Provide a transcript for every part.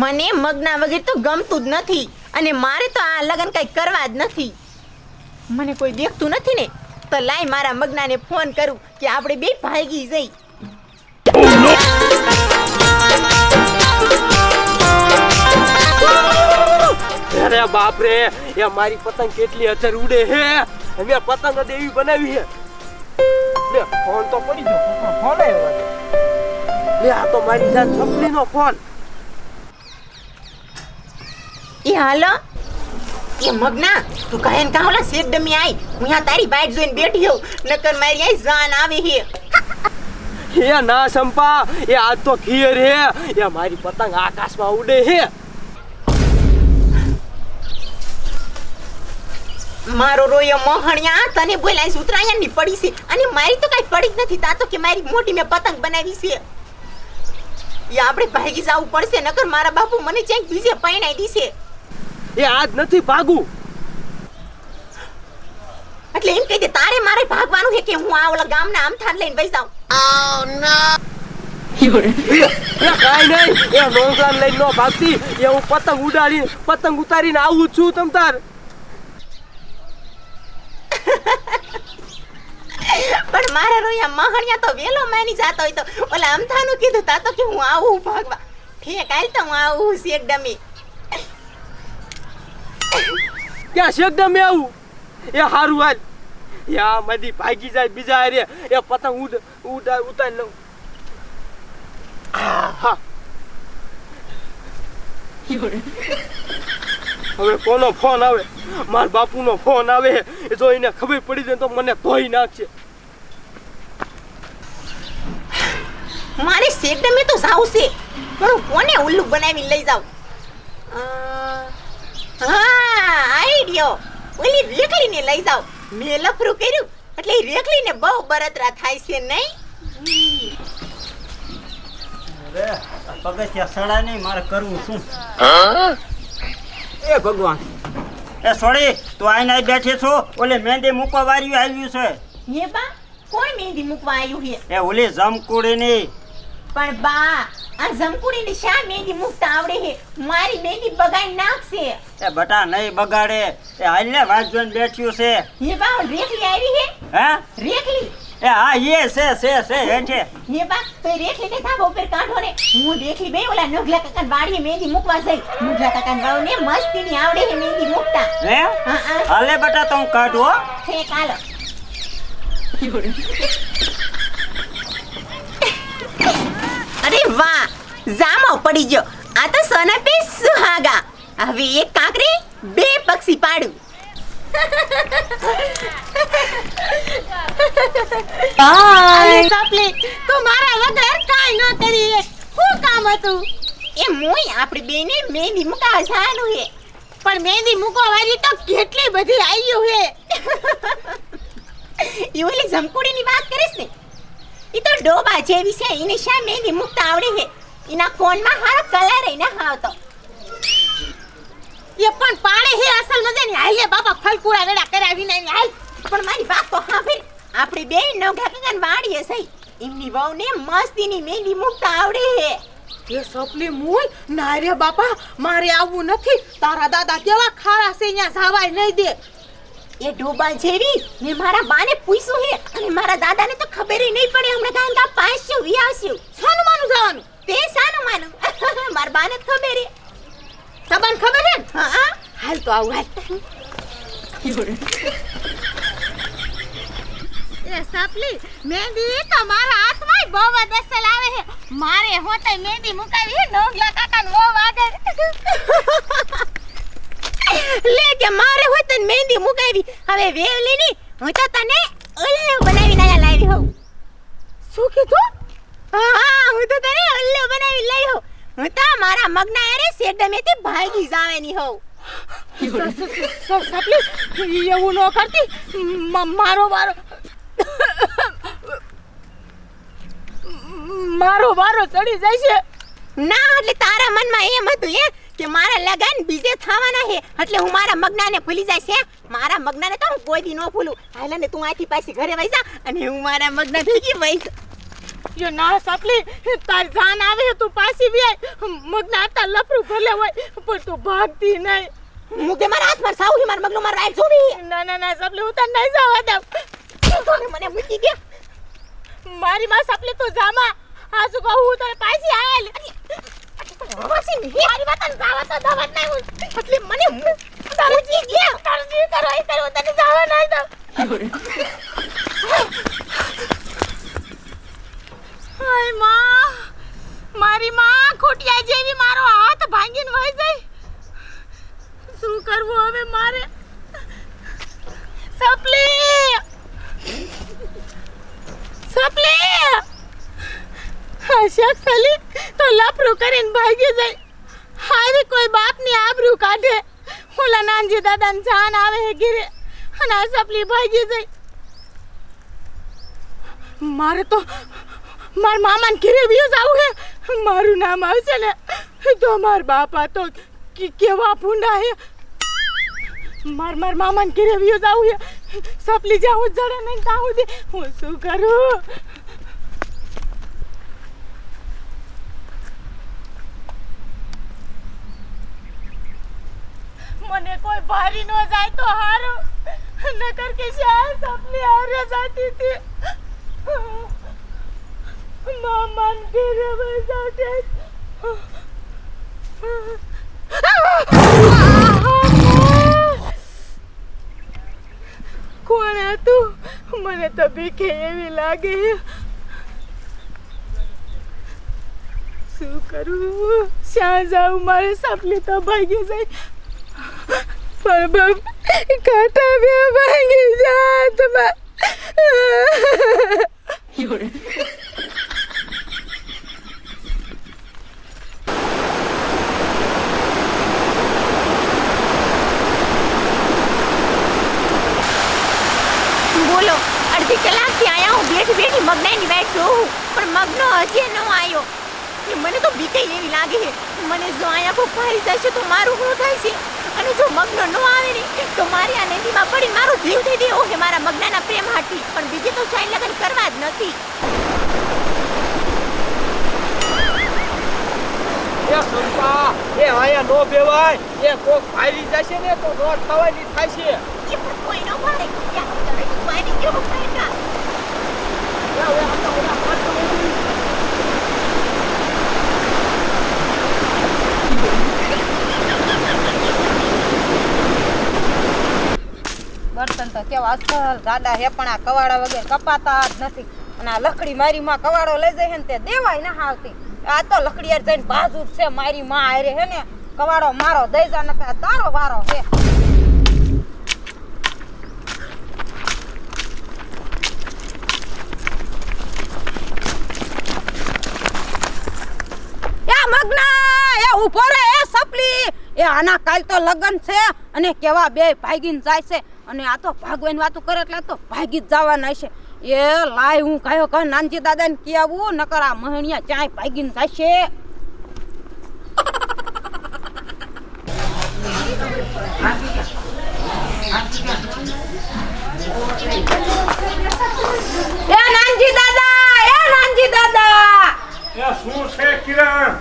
મને મગના વગર તો ગમતું જ નથી અને મારે તો આ લગન કઈ કરવા જ નથી. મને કોઈ દેખતું નથી ને, તો લાય મારા મગનાને ફોન કરું કે આપણે બે ભાગી જઈ. અરે બાપ રે એ મારી પતંગ કેટલી અચર ઉડે હે? અમે પતંગ જ એવી બનાવી હે. લે ફોન તો પડી ગયો. ફોન આવ્યો લે આ તો મારી જાન છપલીનો ફોન. એ હાલો. એ મગના તું કહે ને કાવલા શેઠ ડમી આઈ હું અહીંયા તારી બાઈક જોઈને બેઠી હોઉં. નકર મારી આઈ જાન આવી હે. હે ના સંપા એ આજ તો ખીર હે. એ મારી પતંગ આકાશમાં ઉડે હે. મારો રોયો મોહણિયા તને બોલાય ઉતરાયણની પડી છે. અને મારી તો કઈ પડી જ નથી. તા તો કે મારી મોટી મેં પતંગ બનાવી છે. એ આપણે ભાગી જવું પડશે નકર મારા બાપુ મને ક્યાંક બીજે પૈણાઈ દીશે. એ આજ નથી ભાગું. એટલે એમ કહી દે તારે મારે ભાગવાનું છે કે હું આ ઓલા ગામના આમથાન લઈને વઈ જાઉં? એ કાઈ નહીં. એ લઈને નો ભાગતી. એ હું પતંગ ઉડાડી પતંગ ઉતારીને આવું છું તમ તાર પણ મારા રોયા મહણિયા તો વેલો માની જાતો હોય તો. ઓલા અમથાનું કીધું તા તો કે હું આવું ભાગવા. ઠીક, હાલ તો હું આવું શેક ડમી ક્યાં શેકદમ આવું? એ હારું હાલ. યા મધી ભાગી જાય બીજા હારે. એ પતંગ ઉડ, ઉડા, ઉતારી લઉં. હા. હવે કોનો ફોન આવે? મારા બાપુનો ફોન આવે. એ જો એને ખબર પડી જાય તો મને ધોઈ નાખશે. મારે શેક તો જાવું છે પણ હું કોને ઉલ્લુ બનાવી લઈ જાઉં? હા આઈડિયો ઓલી રેખલીને લઈ જાઉં. મેં લફરું કર્યું એટલે એ રેખલીને બહુ બરતરા થાય છે નહીં? પગથિયા સડા નહીં મારે કરવું શું? એ ભગવાન. એ સોડી તું આઈને આઈ બેઠી છો? ઓલે મહેંદી મૂકવા વાળ્યું આવ્યું છે. હે બા કોઈ મહેંદી મૂકવા આવ્યું હે? એ ઓલી જમકુડીની પણ બા આ જમકુડીને શા મેંદી મૂકતા આવડે હે મારી મેંદી બગાડી નાખશે. એ બટા નહીં બગાડે. એ હાલને વાત જોઈને બેઠ્યું છે. હે બા રેખલી આવી હે? હે? રેખલી? એ હા એ છે છે છે હેઠે હે બા તો રેખલી ને ધાબા ઉપર કાઢો ને. હું રેખલી બે ઓલા નોગલા કાકા વાડીએ મેંદી મુકવા જઈ. નોગલા કાકા વાવને મસ્તીની આવડે હે મેંદી મૂકતા. હે? હા હા. હાલે બટા તો હું કાઢું હો. ઠીક હાલો. અરે વાહ જામો પડી ગયો. આ તો સોના પે સુહાગા. હવે એક કાંકરી બે પક્ષી પાડું સપલી તું મારા વગર કાઈ ન કરી શું કામ હતું? એ મોય આપણે બેને મહેંદી મુકાવા જવાનું હે. પણ મહેંદી મૂકવા વાળી તો કેટલી બધી આવી હે. એ ઓલી ઝમકુડીની વાત કરીશ ને એ તો ડોબા જેવી છે એને શા મેંદી મુકતા આવડે છે. એના ફોનમાં હારો કલર એને હાવતો એ પણ પાડે હે અસલ મજાની હાલે બાપા ફલકુડા વેડા કરાવી ને હાલ પણ મારી વાત તો સાંભળ. આપણે બે નવઘા કગન વાડીએ સહી એમની વહુને મસ્તીની મેંદી મુકતા આવડે હે એ સપલી મૂલ? ના રે બાપા મારે આવવું નથી. તારા દાદા કેવા ખારા છે અહીંયા જાવાય નહીં દે. એ ડોબા જેવી મેં મારા બાને પૂછ્યું હે અને મારા દાદાને તો ખબર નહીં પડે હમણાં ગામ ગામ પાસ્યું વિયાસ્યું સાનું માનું જવાનું? તે સાનું માનું? મારા બાને જ ખબર હે તબન ખબર હે હા. હાલ તો આવું હાલ. એ સાપલી મહેંદી તો મારા હાથમાં બહુ જ લાવે આવે છે. મારે હોતે મહેંદી મુકાવી હે નોગલા કાકા બહુ આગળ લે કે મારે હોય તને મહેંદી મુકાવી હવે વેવલી ની હું તો તને ઉલ્લુ બનાવીને આયા લાવી હોઉં. શું કીધું? હા હું તો તને ઉલ્લુ બનાવી લઈ હોઉં. હું તો મારા મગના અરે સેડમેથી ભાગી જાવેની હોઉં. સાપલી એવું ન કરતી. મારો વારો. મારો વારો ચડી જાય છે. ના એટલે તારા મનમાં એમ હતું એ કે મારા લગન બીજે થવાના છે. એટલે હું મારા મગનાને ભૂલી જાય છે મારા મગનાને તો હું કોઈ દી ન ભૂલું. હાલે ને તું આથી પાછી ઘરે વઈ જા અને હું મારા મગના ભેગી વઈ યો ના સાપલી તાર જાન આવે તું પાછી બી મગના હતા લફરું ભલે હોય પણ તું ભાગતી નહીં. હું કે મારા હાથમાં સાવ છે મારા મગનો મારા રાઈટ જોવી. ના ના ના સાપલી હું તને નહીં જવા દઉં. મને મૂકી દે. મારી માં સાપલી તું જામા. આ શું કહું હું તને પાછી આલ મારી વાતન જાવા તો દવા નહીં હું એટલે મને હાથ ભાંગીને વહી શું કરવું હવે મારે સપલી સપલી હા શખ્સ અલી લફરું કરીને ભાગી જાય. હારી કોઈ બાપની આબરૂ કાઢે. ઓલા નાનજી દાદાને જાન આવે હે ઘીરે અને આ સપલી ભાગી જાય. મારે તો મારા મામાને ઘીરે વ્યૂઝ આવું હે. મારું નામ આવશે ને તો માર બાપા તો કેવા ભૂંડા હે. માર માર મામાને ઘીરે વ્યૂઝ આવું હે. સપલી જાઉં જડે નહીં તાવું દે હું શું કરું મને કોઈ ભારી ન જાય તો હારું. નકર કે શાયદ સપની હારે જાતી હતી. મામા ઘરે બજાતે કોણ હતું? મને તો બીકે એવી લાગે. શું કરું? શ્યાં જાઉં, મારે સપની તો ભાગી જાય. પણ કાંટા બે. ભાંગી બોલો અડધી કલાકથી આયા હું બેઠી બેઠી મગનાની વાટ જોઉં. પણ મગનો હજી ન આવ્યો. મને તો બીકે એવી લાગે છે. મને જો આયા કોઈ ફારી જશે તો મારું શું થાય છે? અને જો મગનો ન આવે ને તો મારી આ નદીમાં પડી મારો જીવ દઈ દેવો છે મારા મગનાના પ્રેમ હાટી પણ બીજે તો સાઈન લગન કરવા જ નથી. એ સંપા એ આયા નો બેવાય એ કોક ફાયરી જશે ને તો નો થવાની થાય છે એ પણ કોઈ ન ભાઈ યા તને પાણી કેવું થાય કા બર્તન તો કેવા અસલ ગાડા હે પણ આ કવાડા વગર કપાતા જ નથી. અને આ લકડી મારી માં કવાડો લઈ જાય ને તે દેવાય ના આવતી આ તો લકડી યાર જઈને બાજુ છે, મારી માં આરે હે ને. કવાડો મારો દઈ જા નકા તારો વારો હે. મગના એ ઊભો રે એ સપલી. એ આના કાલ તો લગ્ન છે અને કેવા બે ભાગીને જાય છે. અને આ તો ભાગવાની વાતો કરે એટલે તો ભાગી જ જવાના છે. એ લાય હું કયો કહ નાનજી દાદાને કી આવું? નકર આ મહણિયા ચાય ભાગીને જશે? એ નાનજી દાદા એ નાનજી દાદા! એ શું છે કિરણ?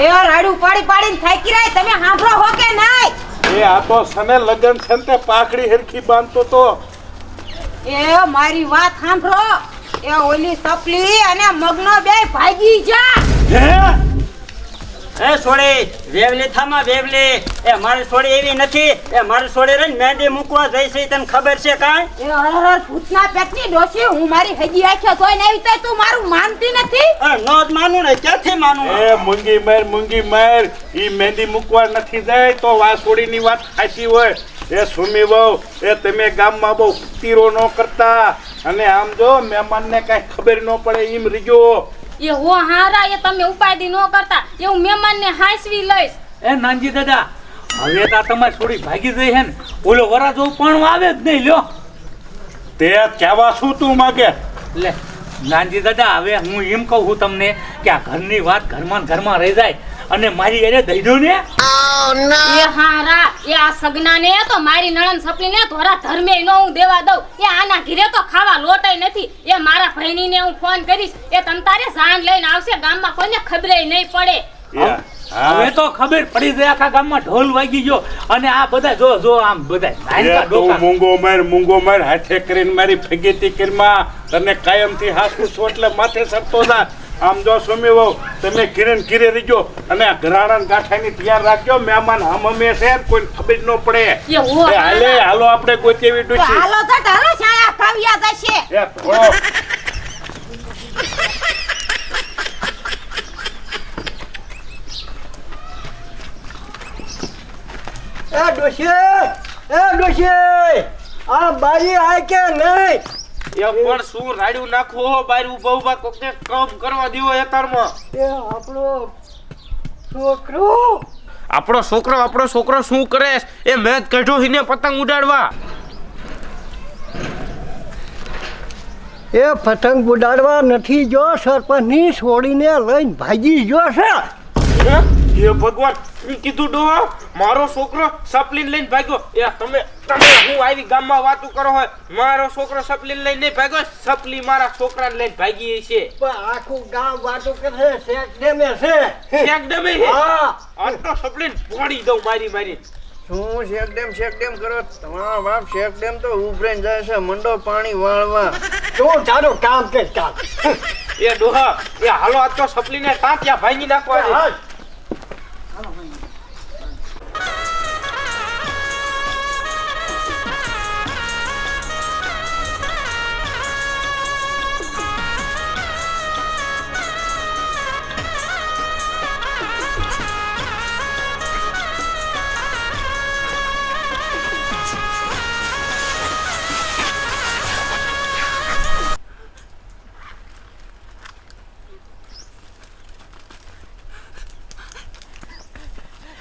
એ રાડું પાડી પાડીને થાકી રહ્યા તમે સાંભળો હો કે નહીં? એ આ તો સને લગન છે ને તે પાકડી હરખી બાંધતો તો. એ મારી વાત સાંભળો. એ ઓલી સપલી અને મગનો બે ભાગી જા. હે? એ છોડી વેવલી થામાં વેવલી. એ મારી છોડી એવી નથી. એ મારી છોડી રહીને મહેંદી મૂકવા જઈ છે તને ખબર છે કાંઈ? એ હર ભૂતના પેટની ડોસી હું મારી હજી આંખે જોઈને આવી તો તું મારું માનતી નથી? અરે નો જ માનું ને ક્યાંથી માનું? એ મૂંગી મેર મૂંગી મેર. ઈ મહેંદી મૂકવા નથી જાય તો વાસોડીની વાત સાચી હોય. એ સુમી બહુ એ તમે ગામમાં બહુ તીરો ન કરતા. અને આમ જો મહેમાનને કાંઈ ખબર ન પડે એમ રીજો. એ હો હારા, એ તમે ઉપાધિ ન કરતા. એ હું મહેમાનને હાંસવી લઈશ. એ નાનજી દાદા, હવે તો તમારી થોડી ભાગી જઈ હે ને. ઓલો વરાજો પણ આવે જ નહીં, લ્યો. તે કહેવા શું તું માગે? લે, નાનજી દાદા, હવે હું એમ કહું છું તમને કે આ ઘરની વાત ઘરમાં ઘરમાં રહી જાય અને મારી એને દઈ દો ને. એ હારા એ આ સગનાને તો મારી નણંદ સપલીને ધોરા ધર્મે નો હું દેવા દઉં. એ આના ઘરે તો ખાવા લોટાય નથી. એ મારા ભાઈનીને હું ફોન કરીશ. એ તમ તારે જાન લઈને આવશે. ગામમાં કોઈને ખબરે નહીં પડે. હવે તો ખબર પડી જાય આખા ગામમાં ઢોલ વાગી ગયો. અને આ બધા જો જો આમ બધા તું મૂંગો માર મૂંગો માર હાથે કરીને મારી ફગેતી કરીમાં તને કાયમથી હાસુ છો એટલે માથે સરતો જા. આમ જો સ્વામી વહુ તમે કિરણ કિરે રહીજો અને ઘરાણા ગાંઠાની તૈયાર રાખજો. મહેમાન હમ અમે છે કોઈ ખબર ન પડે. હાલે હાલો આપણે કોઈ એવી તો ડૂચી હાલો તો હાલો છાયા કાવ્યા જશે. એ થોડો એ ડોશી એ ડોશી આ બારી આય કે નહીં? એ પણ શું રાડ્યું નાખો બાર ઊભા ઊભા કોકને કામ કરવા દેવો એતારમાં એ આપણો છોકરો. આપણો છોકરો આપણો છોકરો શું કરે એ મેં જ કાઢ્યો હિને પતંગ ઉડાડવા. એ પતંગ ઉડાડવા નથી જો સરપંચની છોડીને લઈને ભાગી ગયો છે. હે? એ ભગવાન હું કીધું ડોહા મારો છોકરો સપલીન લઈને ભાગ્યો. એ તમે તમે હું આવી ગામમાં વાતો કરો હોય મારો છોકરો સપલીન લઈને નહીં ભાગ્યો સપલી મારા છોકરાને લઈને ભાગી છે. આખું ગામ વાતો કરે શેક ડેમે છે. શેક ડેમે છે? હા. આટલો તો સપલીન પોડી દઉં મારી મારી. શું શેક ડેમ શેક ડેમ કરો? તમારા બાપ શેક ડેમ તો ઉભરાઈને જાય છે મંડો પાણી વાળવા. તું તારું કામ કે કામ. એ ડોહા એ હાલો આજ તો સપલીને ટાંટિયા ભાંગી નાખવા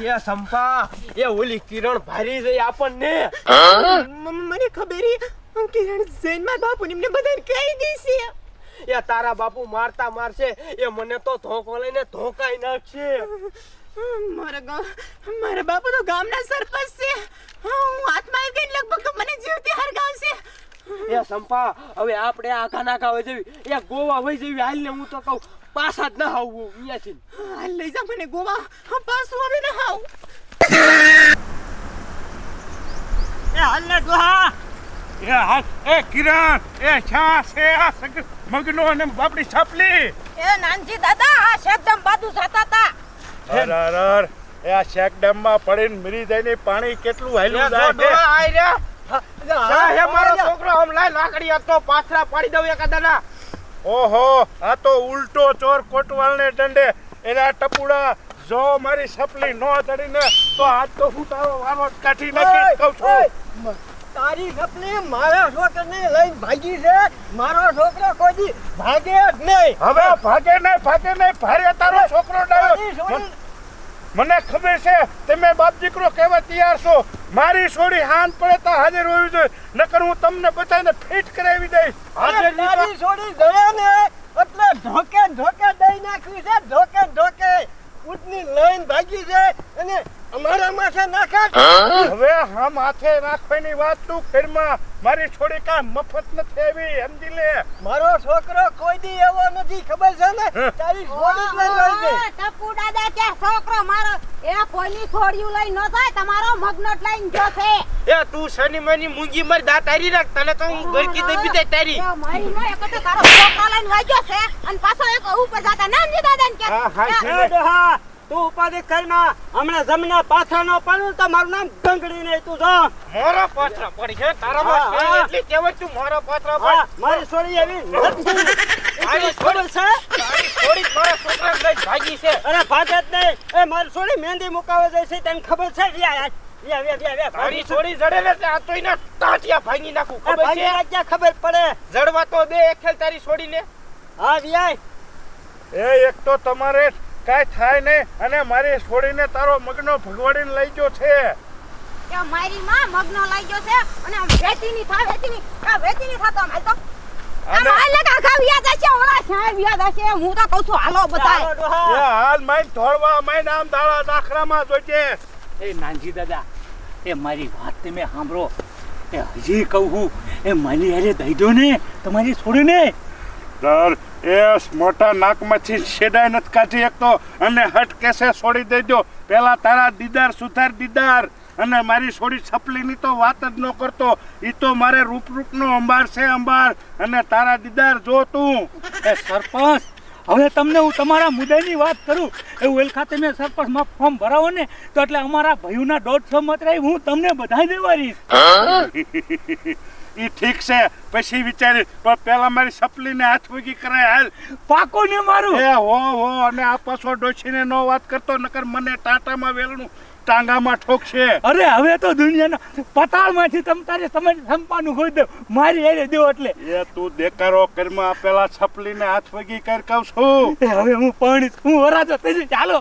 છે. એ સંપા એ ઓલી કિરણ ભારી જઈ આપણને. મને ખબર કિરણ જૈનમાં બાપુ એમને બધાને કહી દેશે એ તારા બાપુ મારતા મારશે એ મને તો ધોકો લઈને ધોકાઈ નાખશે. મારા ગામ મારા બાપુ તો ગામના સરપંચ છે. હું હાથમાં આવી ગઈ લગભગ મને જીવતી હરગાવશે. એ સંપા હવે આપણે આખા નાખા હોય જેવી એ ગોવા હોય જેવી હાલ ને હું તો કહું પાછા જ ના આવું અહીંયાથી. હાલ લઈ જા મને ગોવા. હા, પાછું હવે ના આવું. એ હાલ ને ડોહા એ હાલ. એ કિરણ એ છા છે આ મગનો અને બાપડી છાપલી. એ નાનજી દાદા આ શેકડમ બાજુ જાતા તા અર અર અર એ આ શેકડમમાં પડીને મરી જાય ને પાણી કેટલું હાલ્યું જાય છે. આઈ રહ્યા શા હે મારો છોકરો આમ લાય લાકડી હતો પાથરા પાડી દઉં એકાદાના. ઓહો આ તો ઉલટો ચોર કોટવાલને દંડે. એના ટપુડા જો મારી સપલી નો ચડીને તો આજ તો હું તારો વારો કાઢી નાખી કહું છું. તારી સપલી મારા છોકરાને લઈને ભાગી છે? મારો છોકરો કોઈ ભાગે જ નહીં. હવે ભાગે નહીં ભાગે નહીં ભારે તારો છોકરો ડાયો. મને ખબર છે તમે બાપ દીકરો કહેવા તૈયાર છો. મારી છોડી હાન પડે તો હાજર હોવી જોઈએ. નકર હું તમને બધાને ફિટ કરાવી દઈશ. હાજર મારી છોડી ગયો ને એટલે ઢોકે ઢોકે દઈ નાખ્યું છે ઢોકે ધોકે. ઉટની લઈને ભાગી છે અને અમારા માથે નાખે હવે હા માથે નાખવાની વાત તું ઘરમાં મારી છોડી કા મફત નથી આવી સમજી લે. મારો છોકરો કોઈ દી એવો નથી ખબર છે ને? તારી છોડી જ લઈને આવી ટપુ દાદા કે છોકરો મારો? એ કોઈની છોડ્યું લઈ ન જાય તમારો મગનટ જ લઈને ગયો છે. એ તું શની મની મૂંગી મર દાંત તારી રાખ તને તો હું ગરકી દબી દે તારી. મારી નો એક તો તારો છોકરો લઈને વાગ્યો છે અને પાછો એક ઉપર જાતા. નાનજી દાદાને કે હા, હા, તું ઉપાધિ કરમાં હમણાં જમના પાથરા નો પાડું તો મારું નામ ગંગડી નહીં તું જો. મોરો પાથરા પડી છે છે હા. એટલી કહેવત તું મોરો પાથરા પડ. મારી છોડી એવી નથી. મારી ખબર છે? મારી છોડી મારા છોકરાને લઈને ભાગી છે. અરે ભાગે જ નહીં. એ મારી છોડી મહેંદી મુકાવે જાય છે તને ખબર છે? યાર તારી છોડી જડે ને આ તો એના ટાંટિયા ભાંગી નાખું એ ખબર છે? રાખ્યા ખબર પડે. જડવા તો દે એક તારી છોડીને. હા વ્યાય. એ એક તો તમારે કાંઈ થાય નહીં અને મારી છોડીને તારો મગનો ભગવાડીને લઈ ગયો છે. કે મારી માં મગનો લઈ ગયો છે અને આમ વેચીની થા વેચીની આ વેચીની થાતો આમ હાલ તો આમ હાલ ને કાકા વ્યાજ હશે ઓલા શાય વ્યાજ હશે હું તો કહું છું હાલો ડોહા. એ હાલ માઈન ધોળવા માઈન આમ દાડા દાખરામાં જોજે. એ નાનજી દાદા એ મારી વાત તમે સાંભળો. એ હજી કહું છું એ મારી અરે દઈ દો ને તમારી છોડીને. દર એ મોટા નાકમાંથી છેડાય નથી કાઢી શકતો. અને હટ કેસે છોડી દેજો. પેલા તારા દીદાર સુધાર દીદાર. અને મારી છોડી છપલીની તો વાત જ ન કરતો. એ તો મારે રૂપ રૂપનો અંબાર છે અંબાર. અને તારા દીદાર જો તું. એ સરપંચ હવે તમને હું તમારા મુદ્દાની વાત કરું. એ ખાતે મેં સરપંચમાં ફોર્મ ભરાવો ને તો એટલે અમારા ભાઈઓના દોઢસો મત રહી હું તમને બધાય દેવાડીશ ઈ ઠીક છે. પછી વિચારી પણ પેલા મારી છપલીને હાથ ભૂગી કરાય હાલ. પાકો ને મારું. એ હો હો અને આ પાછો ડોશીને નો વાત કરતો નકર મને ટાટામાં વેલણું ટાંગામાં ઠોકશે. અરે હવે તો દુનિયાના પતાળમાંથી તમ તારે તમારી સંપાનું હોય દો મારી હારે દો એટલે. એ તું દેકારો કરમાં પેલા છપલીને હાથ વગી કર કહું છું. એ હવે હું પાણી હું વરાજો થઈ. ચાલો